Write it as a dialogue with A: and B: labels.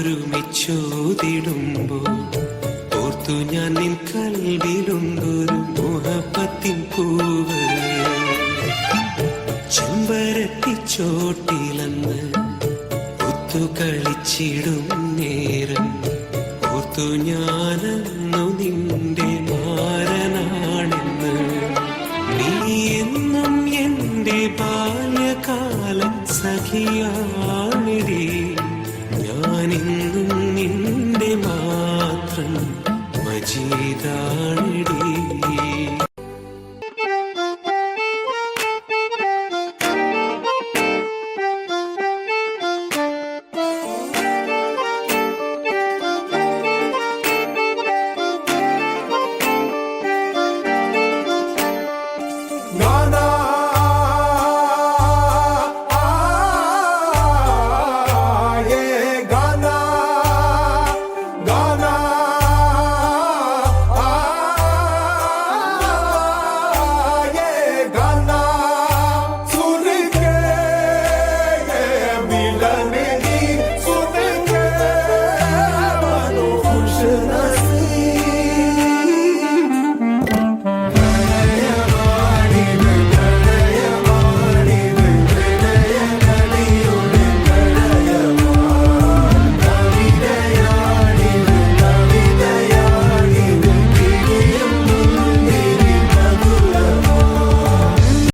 A: ഒത്തൊരുമിച്ചോതിടുമ്പോൾ ഓർത്തു ഞാൻ നിൻ കൽവിലുണ്ടൊരു മുഹപ്പത്തിൻ പൂവ് ചെമ്പരത്തിച്ചോട്ടിലന്ന് ഒത്തുകളിച്ചിടും നേരം ഓർത്തു ഞാനന്നു നിന്റെ മാരനാണെന്ന്. നീ എന്നും എന്റെ ബാല്യകാലം സഖിയാണിടേ. ഞാനിന്നും നിന്റെ മാത്രം മജീദാണിടേ.
B: Na na love me.